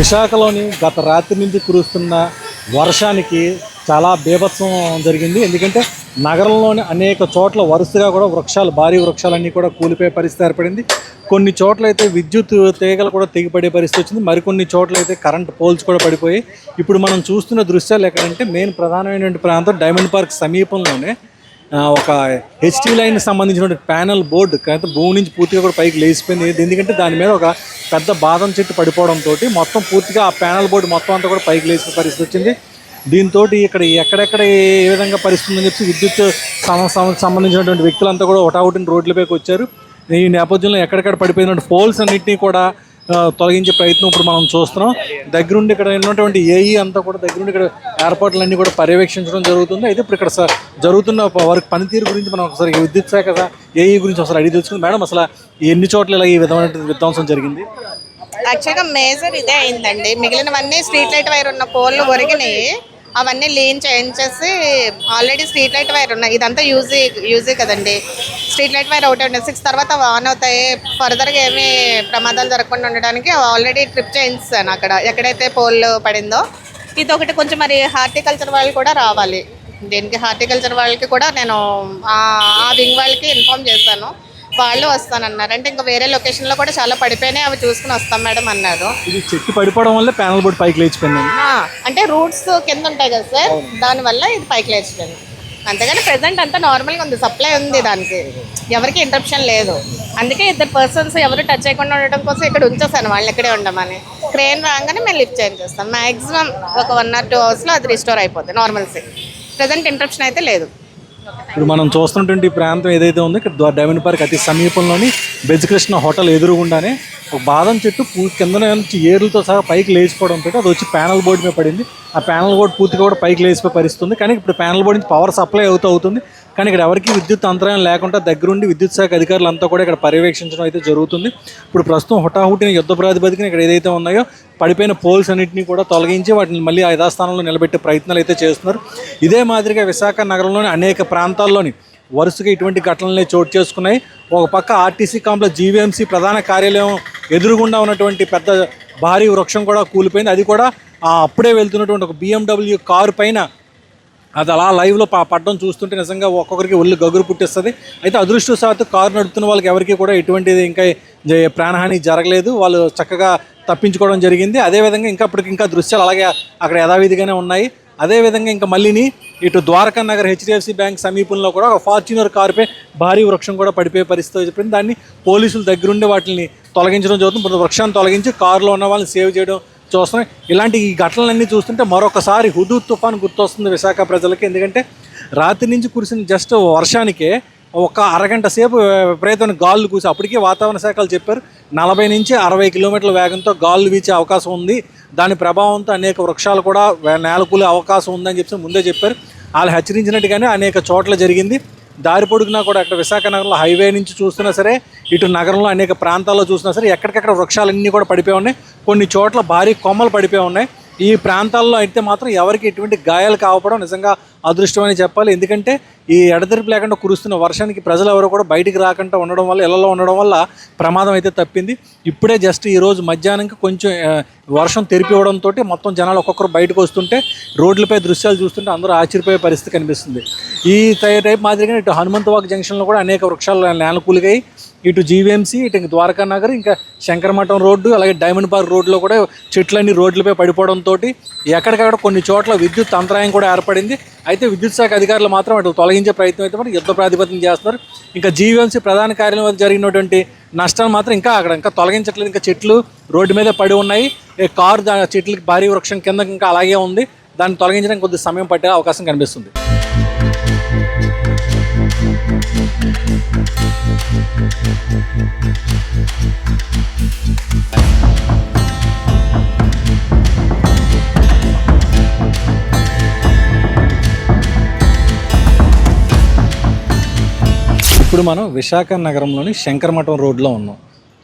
విశాఖలోని గత రాత్రి నుంచి కురుస్తున్న వర్షానికి చాలా బీభత్సం జరిగింది. ఎందుకంటే నగరంలోని అనేక చోట్ల వరుసగా కూడా వృక్షాలు భారీ వృక్షాలన్నీ కూడా కూలిపోయే పరిస్థితి ఏర్పడింది. కొన్ని చోట్ల అయితే విద్యుత్ తీగలు కూడా తెగిపడే పరిస్థితి వచ్చింది. మరికొన్ని చోట్ల అయితే కరెంట్ పోల్స్ కూడా పడిపోయి ఇప్పుడు మనం చూస్తున్న దృశ్యాలు ఎక్కడంటే మెయిన్ ప్రధానమైనటువంటి ప్రాంతం డైమండ్ పార్క్ సమీపంలోనే ఒక హెచ్టీ లైన్ సంబంధించినటువంటి ప్యానల్ బోర్డు అయితే భూమి నుంచి పూర్తిగా కూడా పైకి లేచిపోయింది. ఎందుకంటే దాని మీద ఒక పెద్ద బాదం చెట్టు పడిపోవడంతో మొత్తం పూర్తిగా ఆ ప్యానల్ బోర్డు మొత్తం అంతా కూడా పైకి లేచిన పరిస్థితి వచ్చింది. దీంతో ఇక్కడ ఎక్కడెక్కడ ఏ విధంగా పరిస్థితి ఉందని చెప్పి విద్యుత్ సంబంధించినటువంటి వ్యక్తులంతా కూడా ఒకటావుటిని రోడ్లపైకి వచ్చారు. ఈ నేపథ్యంలో ఎక్కడెక్కడ పడిపోయినటువంటి పోల్స్ అన్నింటినీ కూడా తొలగించే ప్రయత్నం ఇప్పుడు మనం చూస్తున్నాం. దగ్గరుండి ఇక్కడ ఉన్నటువంటి ఏఈ అంతా కూడా దగ్గరుండి ఇక్కడ ఏర్పాట్లన్నీ కూడా పర్యవేక్షించడం జరుగుతుంది. అయితే ఇప్పుడు ఇక్కడ జరుగుతున్న వర్క్ పనితీరు గురించి మనం ఒకసారి విద్యుత్ శాఖ ఏఈ గురించి ఒకసారి అడిగి తెలుసుకుంది. మేడం అసలు ఎన్ని చోట్ల ఇలా ఈ విధమైన విధ్వంసం జరిగింది? యాక్చువల్గా మేజర్ ఇదే అయిందండి. మిగిలినవన్నీ స్ట్రీట్ లైట్ వైర్ ఉన్న పోల్లు ఒరిగినాయి. అవన్నీ లీన్ చేయించేసి ఆల్రెడీ స్ట్రీట్ లైట్ వైర్ ఉన్నాయి. ఇదంతా యూజీ యూజీ కదండి. స్ట్రీట్ లైట్ వైర్ ఒకటి ఉన్నాయి సిక్స్ తర్వాత ఆన్ అవుతాయి. ఫర్దర్గా ఏమీ ప్రమాదాలు జరగకుండా ఉండడానికి ఆల్రెడీ ట్రిప్ చేయించాను అక్కడ. ఎక్కడైతే పోల్ పడిందో ఇది ఒకటి కొంచెం మరి హార్టికల్చర్ వాళ్ళు కూడా రావాలి. దీనికి హార్టికల్చర్ వాళ్ళకి కూడా నేను ఆ ఆ వింగ్ వాళ్ళకి ఇన్ఫామ్ చేశాను. వాళ్ళు వస్తానన్నారు. అంటే ఇంకా వేరే లొకేషన్లో కూడా చాలా పడిపోయినాయి అవి చూసుకుని వస్తాం మేడం అన్నారు. ఇది చెట్టు పడిపోవడం వల్ల ప్యానల్ బోర్డు పైకి లేచిపోయింది. అంటే రూట్స్ కింద ఉంటాయి కదా సార్ దానివల్ల ఇది పైకి లేచిపోయింది. అంతేగాని ప్రెసెంట్ అంతా నార్మల్గా ఉంది సప్లై ఉంది దానికి. ఎవరికి ఇంటరప్షన్ లేదు. అందుకే ఇద్దరు పర్సన్స్ ఎవరు టచ్ చేయకుండా ఉండడం కోసం ఇక్కడ ఉంచేసాను వాళ్ళు ఇక్కడే ఉండమని. క్రేన్ రాగానే మేము లిఫ్ట్ చేంజ్ చేస్తాం. మాక్సిమం ఒక వన్ ఆర్ టూ అవర్స్లో అది రిస్టోర్ అయిపోతుంది నార్మల్సీ ప్రెసెంట్ ఇంటరప్షన్ అయితే లేదు. ఇప్పుడు మనం చూస్తున్నటువంటి ఈ ప్రాంతం ఏదైతే ఉందో ఇక్కడ డైమండ్ పార్క్ అతి సమీపంలోని బెజ్ కృష్ణ హోటల్ ఎదురుగుండానే ఒక బాదం చెట్టు కింద నుంచి ఏర్లతో సహా పైకి లేచిపోవడంతో అది వచ్చి ప్యానల్ బోర్డు మీద పడింది. ఆ ప్యానల్ బోర్డు పూర్తిగా కూడా పైకి లేచిపోయి పరిస్థితి కానీ ఇప్పుడు ప్యానల్ బోర్డు నుంచి పవర్ సప్లై అవుతూ అవుతుంది. కానీ ఇక్కడ ఎవరికి విద్యుత్ అంతరాయం లేకుండా దగ్గరుండి విద్యుత్ శాఖ అధికారులు అంతా కూడా ఇక్కడ పర్యవేక్షించడం అయితే జరుగుతుంది. ఇప్పుడు ప్రస్తుతం హుటాహుటిన యుద్ధ ప్రాతిపదికన ఇక్కడ ఏదైతే ఉన్నాయో పడిపోయిన పోల్స్ అన్నింటినీ కూడా తొలగించి వాటిని మళ్ళీ ఆ యథాస్థానంలో నిలబెట్టే ప్రయత్నాలు అయితే చేస్తున్నారు. ఇదే మాదిరిగా విశాఖ నగరంలోని అనేక ప్రాంతాల్లోని వరుసగా ఇటువంటి ఘటనలే చోటు చేసుకున్నాయి. ఒక పక్క ఆర్టీసీ కాంప్లెక్స్ జీవీఎంసీ ప్రధాన కార్యాలయం ఎదురుగుండా ఉన్నటువంటి పెద్ద భారీ వృక్షం కూడా కూలిపోయింది. అది కూడా అప్పుడే వెళ్తున్నటువంటి ఒక బిఎండబ్ల్యూ కారు పైన అది అలా లైవ్లో పడడం చూస్తుంటే నిజంగా ఒక్కొక్కరికి ఒళ్ళు గగురు పుట్టిస్తుంది. అయితే అదృష్టవశాత్తు కారు నడుపుతున్న వాళ్ళకి ఎవరికి కూడా ఎటువంటిది ఇంకా ప్రాణహాని జరగలేదు. వాళ్ళు చక్కగా తప్పించుకోవడం జరిగింది. అదేవిధంగా ఇంకా ఇప్పటికి ఇంకా దృశ్యాలు అలాగే అక్కడ యథావిధిగానే ఉన్నాయి. అదేవిధంగా ఇంకా మళ్ళీని ఇటు ద్వారకా నగర్ హెచ్డిఎఫ్సి బ్యాంక్ సమీపంలో కూడా ఒక ఫార్చ్యూనర్ కారుపై భారీ వృక్షం కూడా పడిపోయే పరిస్థితి చెప్పింది దాన్ని పోలీసులు దగ్గరుండి వాటిని తొలగించడం జరుగుతుంది. వృక్షాన్ని తొలగించి కారులో ఉన్న వాళ్ళని సేవ్ చేయడం చూస్తున్నాం ఇలాంటి ఈ ఘటనలన్నీ చూస్తుంటే మరొకసారి హుదూ తుఫాన్ గుర్తొస్తుంది విశాఖ ప్రజలకి. ఎందుకంటే రాత్రి నుంచి కురిసిన జస్ట్ వర్షానికే ఒక అరగంట సేపు విపరీతమైన గాలులు కూసి అప్పటికే వాతావరణ శాఖలు చెప్పారు. నలభై నుంచి అరవై కిలోమీటర్ల వేగంతో గాలులు వీచే అవకాశం ఉంది. దాని ప్రభావంతో అనేక వృక్షాలు కూడా నేలకూలే అవకాశం ఉందని చెప్పి ముందే చెప్పారు. వాళ్ళు హెచ్చరించినట్టుగానే అనేక చోట్ల జరిగింది. దారి పొడుగునా కూడా అక్కడ విశాఖ నగరంలో హైవే నుంచి చూస్తున్నా సరే ఇటు నగరంలో అనేక ప్రాంతాల్లో చూసినా సరే ఎక్కడికక్కడ వృక్షాలన్నీ కూడా పడిపోయి ఉన్నాయి. కొన్ని చోట్ల భారీ కొమ్మలు పడిపోయి ఉన్నాయి. ఈ ప్రాంతాల్లో అయితే మాత్రం ఎవరికి ఎటువంటి గాయాలు కావడం నిజంగా అదృష్టం అని చెప్పాలి. ఎందుకంటే ఈ ఎడతెరిపి లేకుండా కురుస్తున్న వర్షానికి ప్రజలు ఎవరు కూడా బయటికి రాకుండా ఉండడం వల్ల ఇళ్ళలో ఉండడం వల్ల ప్రమాదం అయితే తప్పింది. ఇప్పుడే జస్ట్ ఈ రోజు మధ్యాహ్నంకి కొంచెం వర్షం తెరిపివ్వడంతో మొత్తం జనాలు ఒక్కొక్కరు బయటకు వస్తుంటే రోడ్లపై దృశ్యాలు చూస్తుంటే అందరూ ఆశ్చర్యపోయే పరిస్థితి కనిపిస్తుంది. ఈ టైప్ మాదిరిగా ఇటు హనుమంతవాక్ జంక్షన్లో కూడా అనేక వృక్షాలు నేలకూలిగాయి ఇటు జీవీఎంసీ ఇటు ద్వారకా నగర్ ఇంకా శంకరమఠం రోడ్డు అలాగే డైమండ్ పార్క్ రోడ్లో కూడా చెట్లన్నీ రోడ్లపై పడిపోవడంతో ఎక్కడికక్కడ కొన్ని చోట్ల విద్యుత్ అంతరాయం కూడా ఏర్పడింది. అయితే విద్యుత్ శాఖ అధికారులు మాత్రం అటు తొలగించే ప్రయత్నం అయితే మరి యుద్ధ ప్రాతిపదికన చేస్తున్నారు. ఇంకా జీవీఎంసీ ప్రధాన కార్యాలయం వద్ద జరిగినటువంటి నష్టాలు మాత్రం ఇంకా అక్కడ ఇంకా తొలగించట్లేదు. ఇంకా చెట్లు రోడ్డు మీద పడి ఉన్నాయి. కారు చెట్లకి భారీ వృక్షం కింద ఇంకా అలాగే ఉంది. దాన్ని తొలగించడానికి కొద్ది సమయం పట్టే అవకాశం కనిపిస్తుంది. ఇప్పుడు మనం విశాఖ నగరంలోని శంకరమఠం రోడ్లో ఉన్నాం.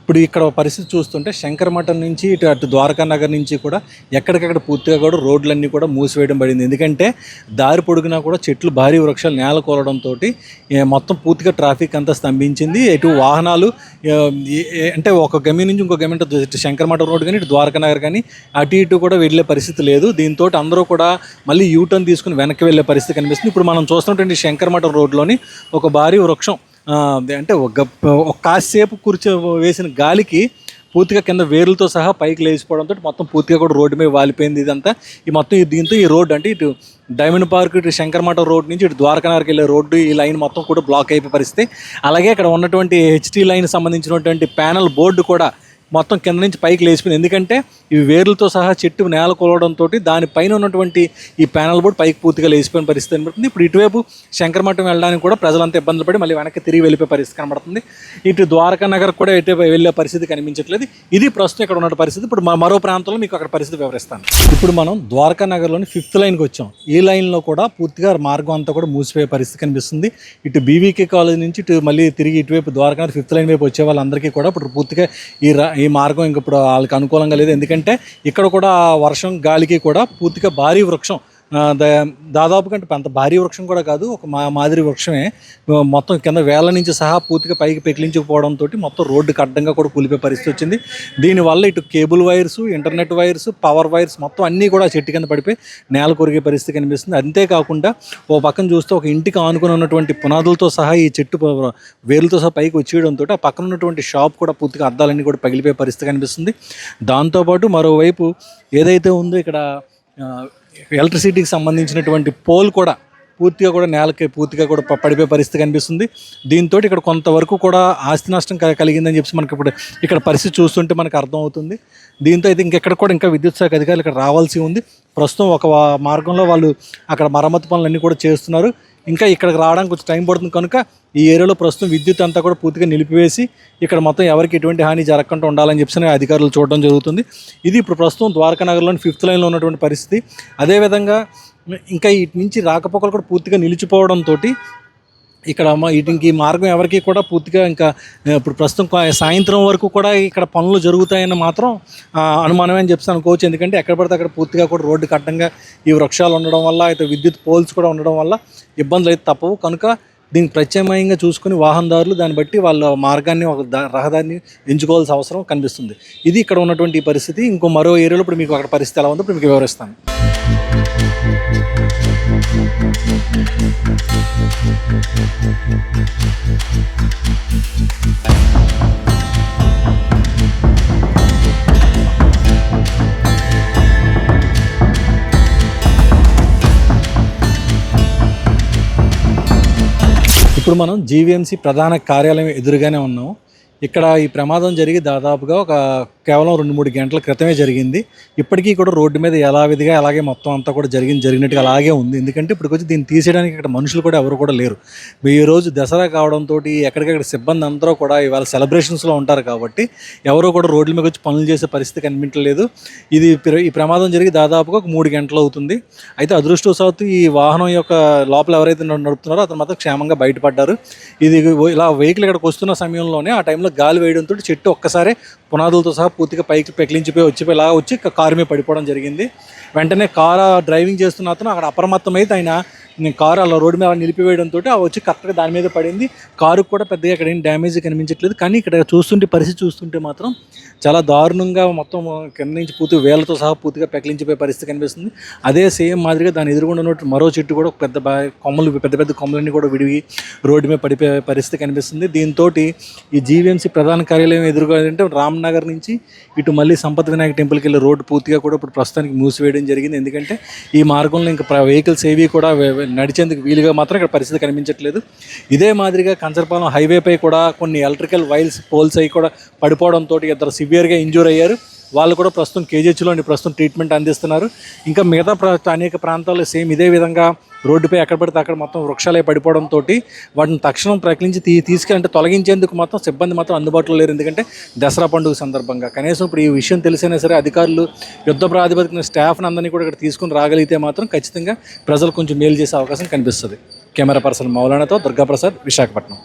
ఇప్పుడు ఇక్కడ పరిస్థితి చూస్తుంటే శంకరమఠం నుంచి ఇటు అటు ద్వారకా నగర్ నుంచి కూడా ఎక్కడికక్కడ పూర్తిగా కూడా రోడ్లన్నీ కూడా మూసివేయడం పడింది. ఎందుకంటే దారి పొడుగునా కూడా చెట్లు భారీ వృక్షాలు నేల కోలడంతో మొత్తం పూర్తిగా ట్రాఫిక్ అంతా స్తంభించింది. ఇటు వాహనాలు అంటే ఒక గమి నుంచి ఇంకో గమ్యం అంటే ఇటు మఠం రోడ్ కానీ ఇటు ద్వారకా నగర్ కానీ అటు ఇటు కూడా వెళ్ళే పరిస్థితి లేదు. దీంతో అందరూ కూడా మళ్ళీ యూటర్న్ తీసుకుని వెనక్కి వెళ్ళే పరిస్థితి కనిపిస్తుంది. ఇప్పుడు మనం చూస్తున్నటువంటి శంకరమఠం రోడ్లోని ఒక భారీ వృక్షం అంటే ఒక ఒక కాసేపు కూర్చో వేసిన గాలికి పూర్తిగా కింద వేర్లతో సహా పైకి లేచిపోవడంతో మొత్తం పూర్తిగా కూడా రోడ్డు మీద వాలిపోయింది ఇదంతా. ఈ మొత్తం దీంతో ఈ రోడ్డు అంటే ఇటు డైమండ్ పార్క్ ఇటు శంకర్మఠ రోడ్ నుంచి ఇటు ద్వారకానగర్కి వెళ్ళే రోడ్డు ఈ లైన్ మొత్తం కూడా బ్లాక్ అయిపోయే పరిస్థితి. అలాగే ఇక్కడ ఉన్నటువంటి హెచ్టీ లైన్ సంబంధించినటువంటి ప్యానల్ బోర్డు కూడా మొత్తం కింద నుంచి పైకి లేచిపోయింది. ఎందుకంటే ఇవి వేర్లతో సహా చెట్టు నేల కొలవడంతో దానిపైన ఉన్నటువంటి ఈ ప్యానల్ బోర్డు పైకి పూర్తిగా లేచిపోయిన పరిస్థితి కనబడుతుంది. ఇప్పుడు ఇటువైపు శంకరమఠం వెళ్ళడానికి కూడా ప్రజలంతా ఇబ్బందులు పడి మళ్ళీ వెనక్కి తిరిగి వెళ్ళిపోయే పరిస్థితి కనబడుతుంది. ఇటు ద్వారకా నగర్ కూడా ఇటు వెళ్ళే పరిస్థితి కనిపించట్లేదు. ఇది ప్రస్తుతం ఇక్కడ ఉన్న పరిస్థితి. ఇప్పుడు మ- మరో ప్రాంతంలో మీకు అక్కడ పరిస్థితి వివరిస్తాను. ఇప్పుడు మనం ద్వారకా నగర్లోని ఫిఫ్త్ లైన్కి వచ్చాం. ఈ లైన్లో కూడా పూర్తిగా మార్గం అంతా కూడా మూసిపోయే పరిస్థితి కనిపిస్తుంది. ఇటు బీవీకే కాలేజ్ నుంచి ఇటు మళ్ళీ తిరిగి ఇటువైపు ద్వారకా నగర్ ఫిఫ్త్ లైన్ వైపు వచ్చే వాళ్ళందరికీ కూడా ఇప్పుడు పూర్తిగా ఈ ఈ మార్గం ఇంక ఇప్పుడు వాళ్ళకి అనుకూలంగా లేదు. ఎందుకంటే ఇక్కడ కూడా వర్షం గాలికి కూడా పూర్తిగా భారీ వృక్షం. దాదాపు కంటే అంత భారీ వృక్షం కూడా కాదు ఒక మా మాదిరి వృక్షమే. మొత్తం కింద వేల నుంచి సహా పూర్తిగా పైకి పెకిలించుకుపోవడంతో మొత్తం రోడ్డుకి అడ్డంగా కూడా కూలిపోయే పరిస్థితి వచ్చింది. దీనివల్ల ఇటు cable wires internet wires power wires మొత్తం అన్నీ కూడా చెట్టు కింద పడిపోయి నేల కొరిగే పరిస్థితి కనిపిస్తుంది. అంతేకాకుండా ఓ పక్కన చూస్తే ఒక ఇంటికి ఆనుకుని ఉన్నటువంటి పునాదులతో సహా ఈ చెట్టు వేలుతో సహా పైకి వచ్చేయడంతో ఆ పక్కన ఉన్నటువంటి షాప్ కూడా పూర్తిగా అద్దాలన్నీ కూడా పగిలిపోయే పరిస్థితి కనిపిస్తుంది. దాంతోపాటు మరోవైపు ఏదైతే ఉందో ఇక్కడ ఎలక్ట్రిసిటీకి సంబంధించినటువంటి పోల్ కూడా పూర్తిగా కూడా నేలకి పూర్తిగా కూడా పడిపోయే పరిస్థితి కనిపిస్తుంది. దీంతో ఇక్కడ కొంతవరకు కూడా ఆస్తి నష్టం కలిగిందని చెప్పి మనకి ఇప్పుడు ఇక్కడ పరిస్థితి చూస్తుంటే మనకు అర్థం అవుతుంది దీంతో అయితే ఇంకెక్కడ కూడా ఇంకా విద్యుత్ శాఖ అధికారులు ఇక్కడ రావాల్సి ఉంది. ప్రస్తుతం ఒక మార్గంలో వాళ్ళు అక్కడ మరమ్మతు పనులన్నీ కూడా చేస్తున్నారు. ఇంకా ఇక్కడికి రావడానికి కొంచెం టైం పడుతుంది. కనుక ఈ ఏరియాలో ప్రస్తుతం విద్యుత్ అంతా కూడా పూర్తిగా నిలిపివేసి ఇక్కడ మొత్తం ఎవరికి ఎటువంటి హాని జరగకుండా ఉండాలని చెప్పి అధికారులు చూడడం జరుగుతుంది. ఇది ఇప్పుడు ప్రస్తుతం ద్వారకా నగర్లోని ఫిఫ్త్ లైన్లో ఉన్నటువంటి పరిస్థితి. అదేవిధంగా ఇంకా ఇటు నుంచి రాకపోకలు కూడా పూర్తిగా నిలిచిపోవడంతో ఇక్కడ వీటికి ఈ మార్గం ఎవరికి కూడా పూర్తిగా ఇంకా ఇప్పుడు ప్రస్తుతం సాయంత్రం వరకు కూడా ఇక్కడ పనులు జరుగుతాయని మాత్రం అనుమానమే అని చెప్పి అనుకోవచ్చు. ఎందుకంటే ఎక్కడ పడితే అక్కడ పూర్తిగా కూడా రోడ్డు కట్టంగా ఈ వృక్షాలు ఉండడం వల్ల అయితే విద్యుత్ పోల్స్ కూడా ఉండడం వల్ల ఇబ్బందులు అయితే తప్పవు. కనుక దీన్ని ప్రత్యామ్నాయంగా చూసుకుని వాహనదారులు దాన్ని బట్టి వాళ్ళ మార్గాన్ని ఒక రహదారిని ఎంచుకోవాల్సిన అవసరం కనిపిస్తుంది. ఇది ఇక్కడ ఉన్నటువంటి పరిస్థితి. ఇంకో మరో ఏరియాలో ఇప్పుడు మీకు అక్కడ పరిస్థితి ఎలా ఉందో ఇప్పుడు మీకు వివరిస్తాను. ఇప్పుడు మనం జీవీఎంసీ ప్రధాన కార్యాలయం ఎదురుగానే ఉన్నాం. ఇక్కడ ఈ ప్రమాదం జరిగి దాదాపుగా ఒక కేవలం రెండు మూడు గంటల క్రితమే జరిగింది. ఇప్పటికీ కూడా రోడ్డు మీద ఎలా విధిగా అలాగే మొత్తం అంతా కూడా జరిగింది జరిగినట్టుగా అలాగే ఉంది. ఎందుకంటే ఇప్పటికి వచ్చి దీన్ని తీసేయడానికి ఇక్కడ మనుషులు కూడా ఎవరు కూడా లేరు. ఈ రోజు దసరా కావడంతో ఎక్కడికక్కడ సిబ్బంది అందరూ కూడా ఇవాళ సెలబ్రేషన్స్లో ఉంటారు కాబట్టి ఎవరో కూడా రోడ్ల మీద వచ్చి పనులు చేసే పరిస్థితి కనిపించలేదు. ఇది ప్ర- ఈ ప్రమాదం జరిగి దాదాపుగా ఒక మూడు గంటలు అవుతుంది. అయితే అదృష్టవశాత్తు ఈ వాహనం యొక్క లోపల ఎవరైతే నడుపుతున్నారో అతను మాత్రం క్షేమంగా బయటపడ్డారు. ఇది ఇలా వెహికల్ ఇక్కడికి వస్తున్న సమయంలోనే ఆ టైంలో గాలి వేయడంతో చెట్టు ఒక్కసారి పునాదులతో సహా పూర్తిగా పైకి పెకిలించిపోయి వచ్చి ఇలా వచ్చి కారు మీద పడిపోవడం జరిగింది. వెంటనే కారు డ్రైవింగ్ చేస్తున్న అతను అక్కడ అప్రమత్తమైతే ఆయన నేను కారు అలా రోడ్డు మీద నిలిపివేయడంతో వచ్చి కరెక్ట్గా దాని మీద పడింది. కారు కూడా పెద్దగా ఇక్కడ ఏం డ్యామేజ్ కనిపించట్లేదు. కానీ ఇక్కడ చూస్తుంటే పరిస్థితి చూస్తుంటే మాత్రం చాలా దారుణంగా మొత్తం కింద నుంచి పూర్తి వేలతో సహా పూర్తిగా పెకిలించిపోయే పరిస్థితి కనిపిస్తుంది. అదే సేమ్ మాదిరిగా దాని ఎదురుగుండా ఉన్నట్టు మరో చెట్టు కూడా పెద్ద కొమ్మలు పెద్ద పెద్ద కొమ్మలన్నీ కూడా విడివి రోడ్డు మీద పడిపోయే పరిస్థితి కనిపిస్తుంది. దీంతో ఈ జీవీఎంసీ ప్రధాన కార్యాలయం ఎదురుగా అంటే రామ్నగర్ నుంచి ఇటు మళ్ళీ సంపత్ వినాయక టెంపుల్కి వెళ్ళే రోడ్డు పూర్తిగా కూడా ఇప్పుడు ప్రస్తుతానికి మూసివేయడం జరిగింది. ఎందుకంటే ఈ మార్గంలో ఇంకా వెహికల్స్ ఏవి కూడా నడిచేందుకు వీలుగా మాత్రం ఇక్కడ పరిస్థితి కనిపించట్లేదు. ఇదే మాదిరిగా కంచరపాలెం హైవేపై కూడా కొన్ని ఎలక్ట్రికల్ వైల్స్ పోల్స్ అవి కూడా పడిపోవడంతో ఇద్దరు సివియర్గా ఇంజూర్ అయ్యారు. వాళ్ళు కూడా ప్రస్తుతం కేజీహెచ్లోని ప్రస్తుతం ట్రీట్మెంట్ అందిస్తున్నారు. ఇంకా మిగతా ప్రా అనేక ప్రాంతాల్లో సేమ్ ఇదే విధంగా రోడ్డుపై ఎక్కడ పడితే అక్కడ మొత్తం వృక్షాలే పడిపోవడంతో వాటిని తక్షణం ప్రకటించి తీ తీసుకెళ్ళంటే తొలగించేందుకు మాత్రం సిబ్బంది మాత్రం అందుబాటులో లేరు. ఎందుకంటే దసరా పండుగ సందర్భంగా కనీసం ఇప్పుడు ఈ విషయం తెలిసైనా సరే అధికారులు యుద్ధ ప్రాతిపదికన స్టాఫ్ని అందరినీ కూడా ఇక్కడ తీసుకుని రాగలిగితే మాత్రం ఖచ్చితంగా ప్రజలు కొంచెం మేలు చేసే అవకాశం కనిపిస్తుంది. కెమెరా పర్సన్ మౌలానాతో దుర్గాప్రసాద్ విశాఖపట్నం.